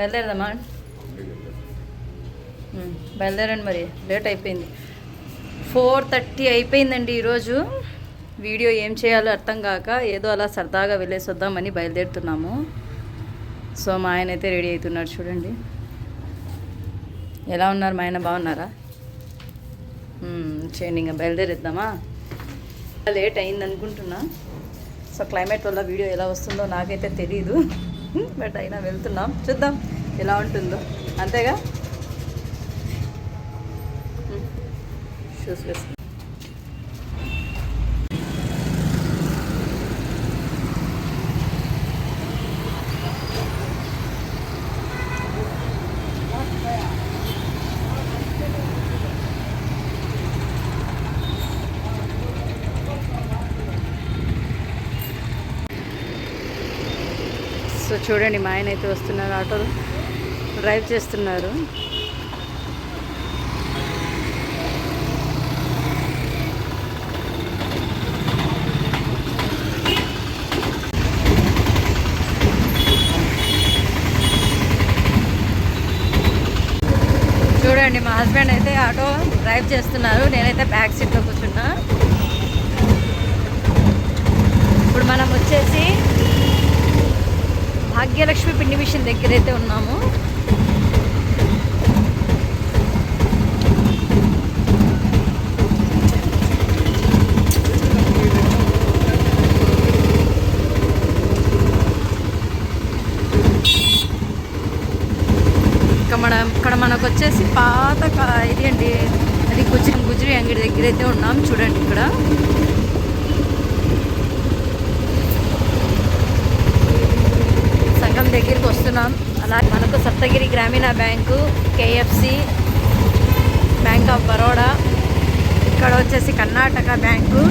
బయలుదేరదామా? బయలుదేరండి మరి. లేట్ అయిపోయింది. ఫోర్ థర్టీ అయిపోయిందండి ఈరోజు. వీడియో ఏం చేయాలో అర్థం కాక ఏదో అలా సరదాగా వెళ్ళేసి వద్దామని బయలుదేరుతున్నాము. సో మా ఆయన అయితే రెడీ అవుతున్నారు చూడండి. ఎలా ఉన్నారు? మా ఆయన బాగున్నారా? చేయండి ఇంకా బయలుదేరిద్దామా? లేట్ అయింది అనుకుంటున్నా సో క్లైమేట్ వల్ల వీడియో ఎలా వస్తుందో నాకైతే తెలీదు. బట్ అయినా వెళ్తున్నాం. చూద్దాం ఎలా ఉంటుందో. అంతేగా? షూస్ వేసుకుంటాం సో చూడండి మా ఆయన అయితే వస్తున్నారు ఆటోలో డ్రైవ్ చేస్తున్నారు. చూడండి మా హస్బెండ్ అయితే ఆటో డ్రైవ్ చేస్తున్నారు నేనైతే బ్యాక్ సీట్లో కూర్చున్నా. ఇప్పుడు మనం వచ్చేసి భాగ్యలక్ష్మి పిండి మిషన్ దగ్గర అయితే ఉన్నాము. ఇక్కడ మనం ఇక్కడ మనకు వచ్చేసి పాత ఇది అండి. అది గుజ్రి గుజ్రి అంగడి దగ్గర అయితే ఉన్నాం. చూడండి ఇక్కడ. దగ్గరికి వస్తున్నాం. అలా మనకు సప్తగిరి గ్రామీణ bank KFC bank of Baroda ఇక్కడ వచ్చేసి కర్ణాటక బ్యాంకు.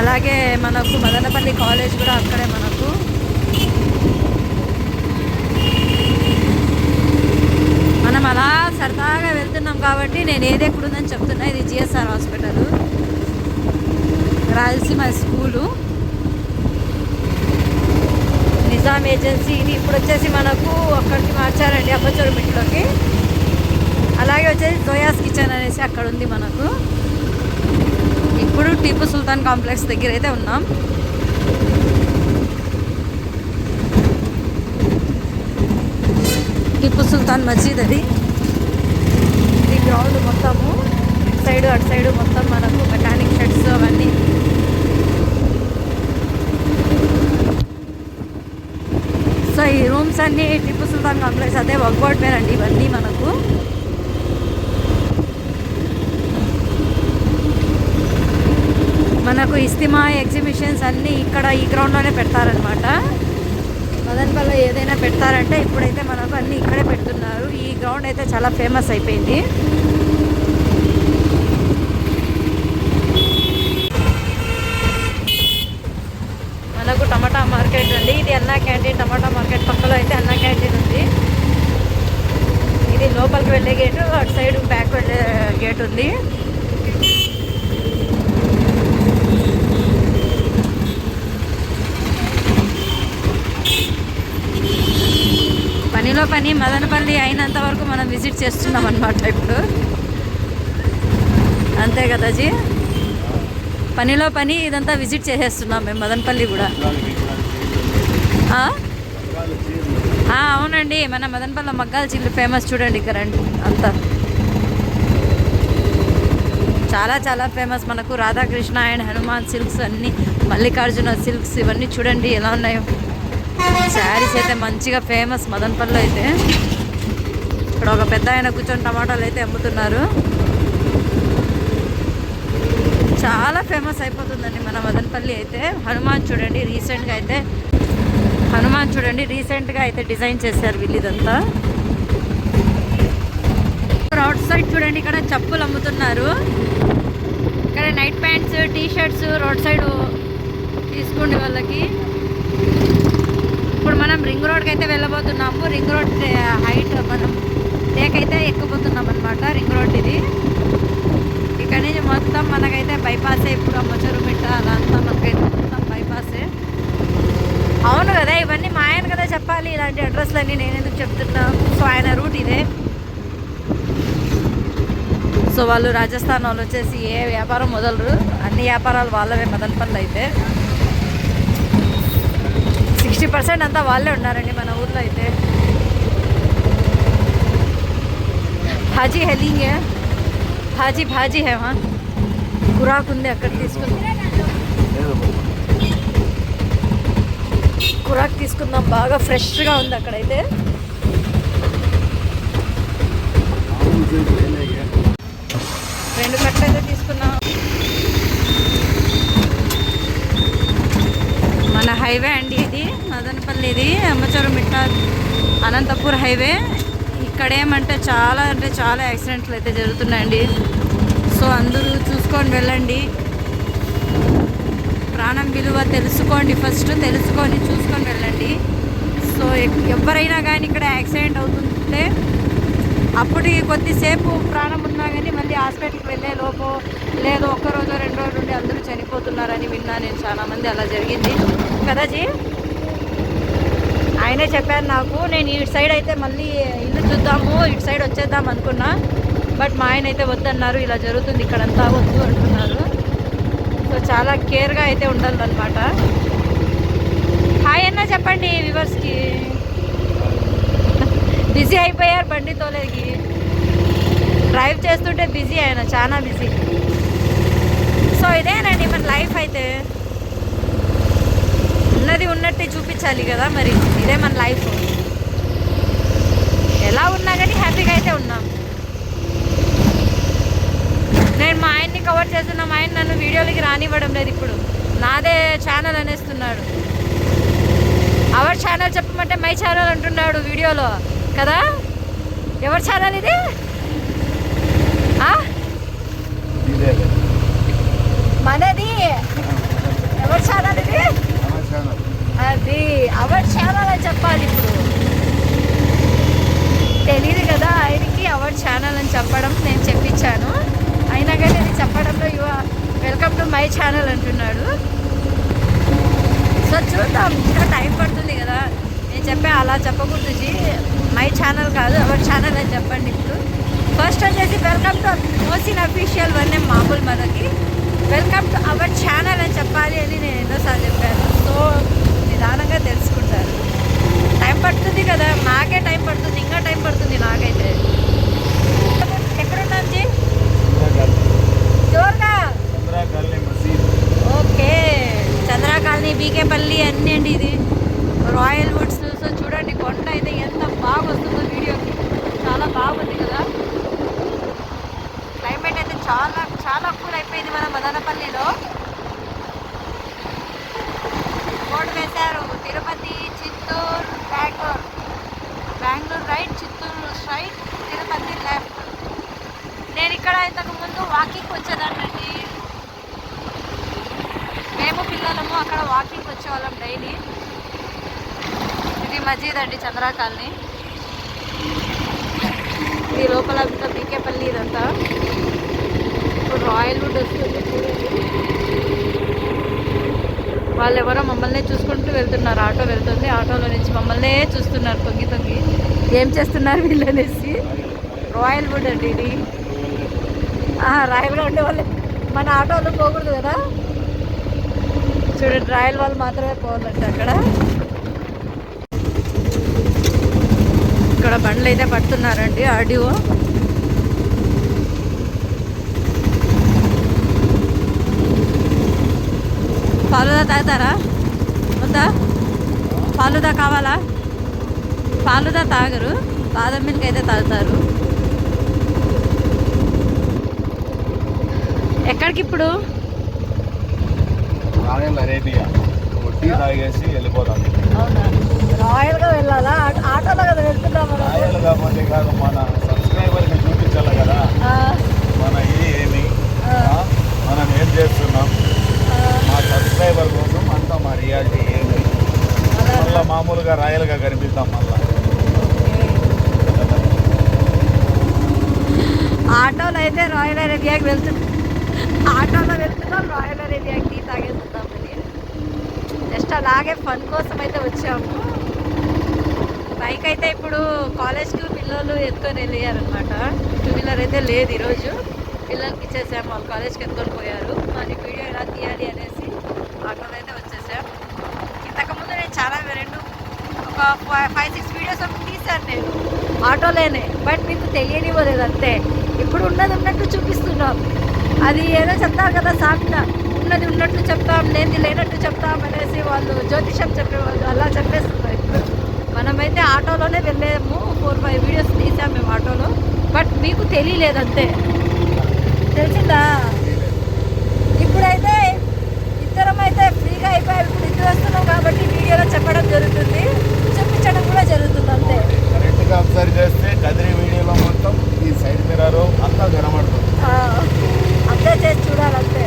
అలాగే మనకు మదనపల్లి కాలేజ్ కూడా అక్కడే మనకు. మనం అలా సరదాగా వెళ్తున్నాం కాబట్టి నేను ఏది ఎక్కడుందని చెప్తున్నా. ఇది GSR hospital. Rayalaseema school. Nizam agency ఇది ఇప్పుడు వచ్చేసి మనకు అక్కడికి మార్చారండి అప్పచూరు అలాగే వచ్చేసి జోయాస్ కిచెన్ అనేసి అక్కడ ఉంది మనకు. ఇప్పుడు టిప్పు సుల్తాన్ కాంప్లెక్స్ దగ్గర అయితే ఉన్నాం. టిప్పు సుల్తాన్ మసీద్ అది. ఇది గ్రౌండ్ మొత్తము. సైడ్ అటు సైడ్ మొత్తం మనకు మెకానిక్ షెడ్స్ అవన్నీ ఈ రూమ్స్ అన్నీ టిప్పు సుల్తాన్ కాంప్లెక్స్ అదే వర్కౌట్ పేరండి ఇవన్నీ మనకు. మనకు ఇస్తిమా ఎగ్జిబిషన్స్ అన్నీ ఇక్కడ ఈ గ్రౌండ్లోనే పెడతారనమాట మదన్పల్లిలో ఏదైనా పెడతారంటే ఇప్పుడైతే మనకు అన్నీ ఇక్కడే పెడుతున్నారు. ఈ గ్రౌండ్ అయితే చాలా ఫేమస్ అయిపోయింది మనకు టమాటా మార్కెట్ ఉంది ఇది అన్నా క్యాంటీన్ టమాటా మార్కెట్ పక్కలో అయితే అన్నా క్యాంటీన్ ఉంది. ఇది లోపలికి వెళ్ళే గేటు అటు సైడ్ బ్యాక్ వెళ్ళే గేట్ ఉంది. పనిలో పని మదనపల్లి అయినంత వరకు మనం విజిట్ చేస్తున్నాం అనమాట ఇప్పుడు. అంతే కదా జీ? పనిలో పని ఇదంతా విజిట్ చేసేస్తున్నాం మేము మదనపల్లి కూడా. అవునండి మన మదనపల్లి మగ్గాల చీరలు ఫేమస్ చూడండి ఇక్కడ అంతా. చాలా చాలా ఫేమస్ మనకు రాధాకృష్ణ అండ్ హనుమాన్ సిల్క్స్ అన్నీ మల్లికార్జున సిల్క్స్ ఇవన్నీ చూడండి ఎలా ఉన్నాయో. శారీస్ అయితే మంచిగా ఫేమస్ మదనపల్లిలో అయితే. ఇక్కడ ఒక పెద్ద ఆయన కూర్చొని టమాటాలు అయితే అమ్ముతున్నారు. చాలా ఫేమస్ అయిపోతుందండి మన మదనపల్లి అయితే. హనుమాన్ చూడండి రీసెంట్గా అయితే. హనుమాన్ చూడండి రీసెంట్గా అయితే డిజైన్ చేశారు వీళ్ళు ఇదంతా అవుట్ సైడ్ చూడండి ఇక్కడ చెప్పులు అమ్ముతున్నారు. ఇక్కడ night pants T shirts road side తీసుకోండి వాళ్ళకి. ఇప్పుడు మనం రింగ్ రోడ్కి అయితే వెళ్ళబోతున్నాము. రింగ్ రోడ్ హైట్ మనం టేక్ అయితే ఎక్కిపోతున్నాం అనమాట రింగ్ రోడ్ ఇది. మొత్తం మనకైతే బైపాసే ఇప్పుడు అమ్మచూరు మిట్ట అలా అంతా మనకైతే మొత్తం బైపాసే. అవును కదా ఇవన్నీ మా ఆయన కదా చెప్పాలి ఇలాంటి అడ్రస్లన్నీ నేను ఎందుకు చెప్తున్నా? సో ఆయన రూట్ ఇదే. సో వాళ్ళు రాజస్థాన్ వాళ్ళు వచ్చేసి ఏ వ్యాపారం మొదలరు అన్ని వ్యాపారాలు వాళ్ళవే మదనపల్లి అయితే. సిక్స్టీ పర్సెంట్ అంతా వాళ్ళే ఉన్నారండి మన ఊర్లో అయితే. భాజీ హెలింగే. భాజీ భాజీ హే. ఉంది అక్కడ తీసుకుందాం. కురాక్ తీసుకుందాం. బాగా ఫ్రెష్గా ఉంది అక్కడైతే. రెండు కట్టలు అయితే తీసుకున్నాం. మన హైవే అండి ఇది మదనపల్లి ఇది అమ్మచూరు మిట్టా అనంతపూర్ హైవే. ఇక్కడేమంటే చాలా అంటే చాలా యాక్సిడెంట్లు అయితే జరుగుతున్నాయండి. సో అందరూ చూసుకొని వెళ్ళండి. ప్రాణం విలువ తెలుసుకోండి. ఫస్ట్ తెలుసుకొని చూసుకొని వెళ్ళండి. సో ఎవరైనా కానీ ఇక్కడ యాక్సిడెంట్ అవుతుంటే అప్పుడు కొద్దిసేపు ప్రాణం ఉన్నా కానీ మళ్ళీ హాస్పిటల్కి వెళ్ళే లోపు లేదు ఒక్క రోజు రెండు రోజులు ఉండి అందరూ చనిపోతున్నారని విన్నా నేను చాలా మంది అలా జరిగింది. కదా జీ? ఆయనే చెప్పారు నాకు నేను ఇటు సైడ్ అయితే మళ్ళీ ఇల్లు చూద్దాము ఇటు సైడ్ వచ్చేద్దాం అనుకున్నా. బట్ మా ఆయన అయితే వద్దన్నారు ఇలా జరుగుతుంది ఇక్కడంతా వద్దు అంటున్నారు. సో చాలా కేర్గా అయితే ఉండాలన్నమాట. హాయ్ అన్న చెప్పండి వివర్స్కి బిజీ అయిపోయారు బండి తోలేకి. డ్రైవ్ చేస్తుంటే బిజీ ఆయన చాలా బిజీ. సో ఇదేనండి మన లైఫ్ అయితే. ఉన్నది ఉన్నట్టే చూపించాలి కదా మరి ఇదే మన లైఫ్. ఎలా ఉన్నా కానీ హ్యాపీగా అయితే ఉన్నాం. నేను మా ఆయన్ని కవర్ చేస్తున్నా మా ఆయన నన్ను వీడియోలకి రానివ్వడం లేదు ఇప్పుడు. నాదే ఛానల్ అనేస్తున్నాడు. అవర్ ఛానల్ చెప్పమంటే మై ఛానల్ అంటున్నాడు వీడియోలో కదా? ఎవరి ఛానల్ ఇది? ఆ? మనది ఎవరి ఛానల్ ఇది అది అవర్ ఛానల్ అని చెప్పాలి ఇప్పుడు తెలియదు కదా ఆయనకి అవర్ ఛానల్ అని చెప్పడం నేను చెప్పించాను అయినా కానీ అది చెప్పడంలో యువ వెల్కమ్ టు మై ఛానల్ అంటున్నాడు. సో చూద్దాం ఇంకా టైం పడుతుంది కదా. నేను చెప్పే అలా చెప్పకూడదు జీ. మై ఛానల్ కాదు అవర్ ఛానల్ అని చెప్పండి ఇప్పుడు. ఫస్ట్ వచ్చేసి welcome to Mohsin official one మామూలు మనకి వెల్కమ్ టు అవర్ ఛానల్ అని చెప్పాలి అని నేను ఎన్నోసార్లు చెప్పాను. సో నిదానంగా తెలుసుకుంటారు. టైం పడుతుంది కదా నాకే టైం పడుతుంది ఇంకా టైం పడుతుంది నాకైతే. ఎక్కడున్నాను జీ? జోరుగా ఓకే. చంద్రా కాలనీ బీకేపల్లి అన్నీ అండి ఇది. రాయల్ వుడ్స్ సో చూడండి కొండ అయితే ఎంత బాగా వస్తుందో వీడియోకి చాలా బాగుంది కదా. క్లైమేట్ అయితే చాలా చాలా కూల్ అయిపోయింది మన మదనపల్లిలో. బోర్డు వేశారు Tirupati Chittoor Bengaluru Bengaluru right Chittoor straight Tirupati left నేను ఇక్కడ ఇంతకు ముందు వాకింగ్ వచ్చేదాన్ని మేము అక్కడ వాకింగ్ వచ్చేవాళ్ళం డైలీ ఇది మజీద్ అండి చంద్రా కాలనీ. ఈ లోపల అంతా బీకేపల్లి ఇదంతా. ఇప్పుడు రాయల్ వుడ్ వస్తుంది వాళ్ళు ఎవరో మమ్మల్ని చూసుకుంటూ వెళ్తున్నారు. ఆటో వెళ్తుంది. ఆటోలో నుంచి మమ్మల్నే చూస్తున్నారు తొంగి తొంగి. ఏం చేస్తున్నారు వీళ్ళు అనేసి రాయల్ వుడ్ అండి ఇది. ఆ, రాయల్గా ఉండే వాళ్ళు. మన ఆటోలో పోకూడదు కదా? చూడండి రాయల్ వాళ్ళు మాత్రమే పోవాలంటే అక్కడ. ఇక్కడ బండ్లు అయితే పడుతున్నారండి ఆడియో పాలుదా తాగుతారా? వద్దా పాలుదా కావాలా? పాలుదా తాగరు బాదం మిల్క్ అయితే తాగుతారు. ఎక్కడికి ఇప్పుడు రాయల్ అరేబియా టీ తాగేసి వెళ్ళిపోతాం. రాయల్గా వెళ్ళాలా? ఆటోలో కదా వెళ్తున్నాం మనం. రాయల్ కాకపోతే కాదు మన సబ్స్క్రైబర్కి చూపించాలి కదా. మన ఇది ఏమి? మనం ఏం చేస్తున్నాం? మా సబ్స్క్రైబర్ కోసం అంతా మా రియాలిటీ ఏమి. మళ్ళీ మామూలుగా రాయల్గా కనిపిస్తాం మళ్ళీ. ఆటోలో అయితే రాయల్ అరేబియాకి వెళ్తున్నాం. ఆటోలో వెళ్తున్నాం రాయల్ అరేబియాకి టీ తాగేస్తున్నామని జస్ట్ అలాగే ఫన్ కోసం అయితే వచ్చాము. బైక్ అయితే ఇప్పుడు కాలేజ్కి పిల్లలు ఎత్తుకొని వెళ్ళారనమాట టూ వీలర్ అయితే లేదు ఈరోజు. పిల్లలకి ఇచ్చేసాము వాళ్ళు కాలేజ్కి ఎత్తుకొని పోయారు. మరి వీడియో ఎలా తీయాలి అనేసి ఆటోలో అయితే వచ్చేసాం ఇంతకుముందు నేను చాలా రెండు ఒక ఫైవ్ సిక్స్ వీడియోస్ తీశాను నేను. ఆటోలోనే బట్ మీకు తెలియనివ్వలేదు అంతే. ఇప్పుడు ఉన్నది ఉన్నట్టు చూపిస్తున్నాం. అది ఏదో చెప్తారు కదా సామెత ఉన్నది ఉన్నట్టు చెప్తాం లేనిది లేనట్టు చెప్తాం అనేసి వాళ్ళు జ్యోతిషం చెప్పేవాళ్ళు అలా చెప్పేస్తున్నారు. ఇప్పుడు మనమైతే ఆటోలోనే వెళ్ళాము ఫోర్ ఫైవ్ వీడియోస్ తీసాం మేము ఆటోలో. బట్ మీకు తెలియలేదు అంతే. తెలిసిందా? ఇప్పుడైతే ఇద్దరం అయితే ఫ్రీగా అయిపోయి ఇప్పుడు ఇద్దరు వస్తున్నాం కాబట్టి వీడియోలో చెప్పడం జరుగుతుంది చూపించడం కూడా జరుగుతుంది అంతే కరెక్ట్గా అబ్జర్వ్ చేస్తే కదిరి వీడియోలో మొత్తం ఈ సైడ్ మిర్రర్ అంతా కనబడుతుంది ఆ, అంతే చేసి చూడాలంతే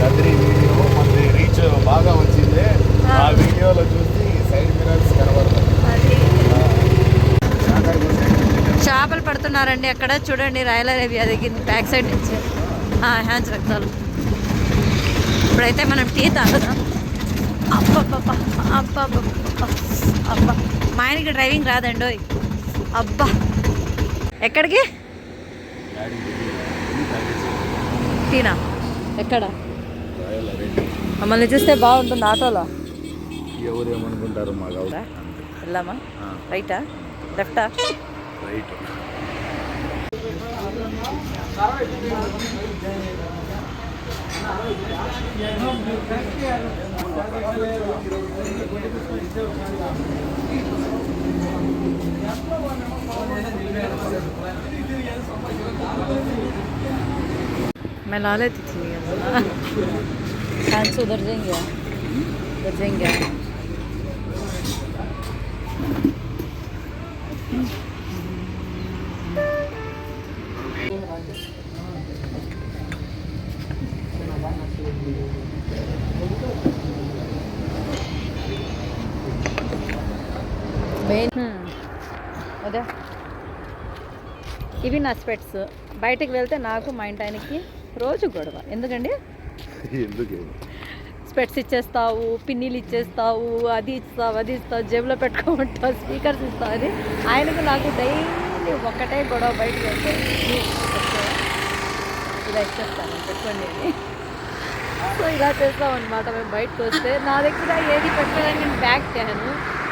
కదిరి వీడియో మనది రీచ్ బాగా వచ్చింది ఆ. ఆ వీడియోలో చూసి ఈ సైడ్ మిర్రర్స్ కనబడుతుంది అది ఆఖరికి సైడ్ మిర్రర్ చేపలు అక్కడ చూడండి రాయలరేవి అది బ్యాక్ సైడ్ నుంచి. హ్యాండ్స్ రక్తాలు. ఇప్పుడైతే మనం టీ తాగుదాం. అబ్బబ్బబ్బా అబ్బబ్బబ్బా అబ్బా. మా ఆయనకి డ్రైవింగ్ రాదండి. అబ్బా. ఎక్కడికి? టీనా? ఎక్కడ? మమ్మల్ని చూస్తే బాగుంటుంది ఆటోలో. ఎవరు ఏమనుకుంటారు. వెళ్దామా. రైటా? లెఫ్టా? రైట్. मैं ला लेती थी। फैंस उधर जाएँगे। उधर जाएँगे। అదే ఇవి నా స్పెట్స్. బయటికి వెళ్తే నాకు మా ఇంటి ఆయనకి రోజు గొడవ. ఎందుకండి? ఎందుకు? స్పెట్స్ ఇచ్చేస్తావు పిన్నీలు ఇచ్చేస్తావు అది ఇస్తావు అది ఇస్తావు జేబులో పెట్టుకోమంటావు స్పీకర్స్ ఇస్తావు అది. ఆయనకు నాకు డైలీ ఒకటే గొడవ బయటకు వెళ్తే. "ఈ పెట్టుకో. ఇలా ఇచ్చేస్తాను పెట్టుకోండి అని. సో ఇలా చేస్తాం అనమాట మేము బయటకు వస్తే. నా దగ్గర ఏది పెట్టడానికి నేను బ్యాగ్ తేను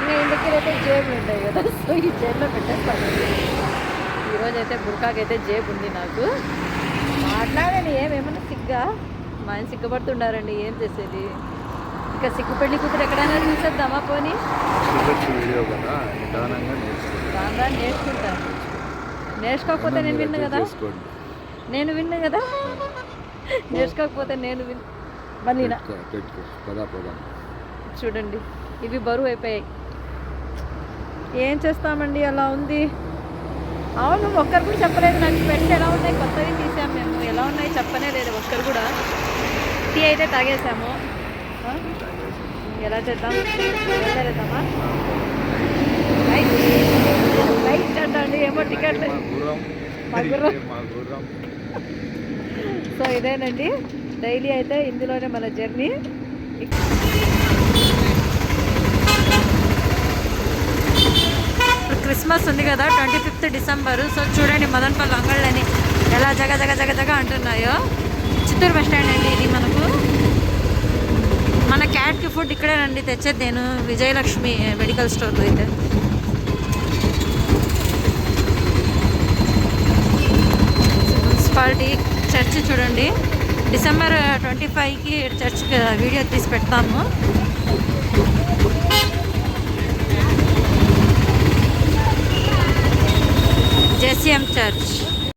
ఇంకా ఈ దగ్గర అయితే జేబులు ఉంటాయి కదా సో ఈ జేబులో పెట్టేస్తాను. ఈరోజు అయితే బుర్కాకి అయితే జేబు ఉంది నాకు. మాట్లాడాను ఏమేమన్నా సిగ్గా? మా ఆయన సిగ్గుపడుతుండారండి ఏం చేసేది? ఇక సిగ్గు పెళ్ళి కూతురు ఎక్కడైనా చూసేద్దామా పోనీ? దాని నేర్చుకుంటాను. నేర్చుకోకపోతే నేను విన్ను కదా. నేను విన్ను కదా. నేర్చుకోకపోతే నేను విన్ మళ్ళీ నా- పెట్టుకో, పెట్టుకో. పదా పదా. చూడండి ఇవి బరువు అయిపోయాయి. ఏం చేస్తామండి? అలా ఉంది. అవును ఒక్కరు కూడా చెప్పలేదు నాకు. పెట్టి ఎలా ఉన్నాయి? కొత్తవి తీసాము మేము. ఎలా ఉన్నాయి? చెప్పనే లేదు ఒక్కరు కూడా. టీ అయితే తాగేసాము? ఎలా చేద్దాం? రైట్ అండి. ఏమో టికెట్ మా గుర్రం. సో ఇదేనండి. డైలీ అయితే ఇందులోనే మన జర్నీ. క్రిస్మస్ ఉంది కదా ట్వంటీ ఫిఫ్త్ డిసెంబర్. సో చూడండి మదన్పల్లి అంగళ్ళని ఎలా జగ జగ జగ జగ అంటున్నాయో. చిత్తూరు బస్ స్టాండ్ అండి ఇది మనకు. మన క్యాట్కి ఫుడ్ ఇక్కడేనండి తెచ్చేది నేను. విజయలక్ష్మి మెడికల్ స్టోర్లో అయితే. మున్సిపాలిటీ చర్చ్ చూడండి. డిసెంబర్ ట్వంటీ ఫైవ్కి చర్చ్ వీడియో తీసి పెడతాము. JCM church.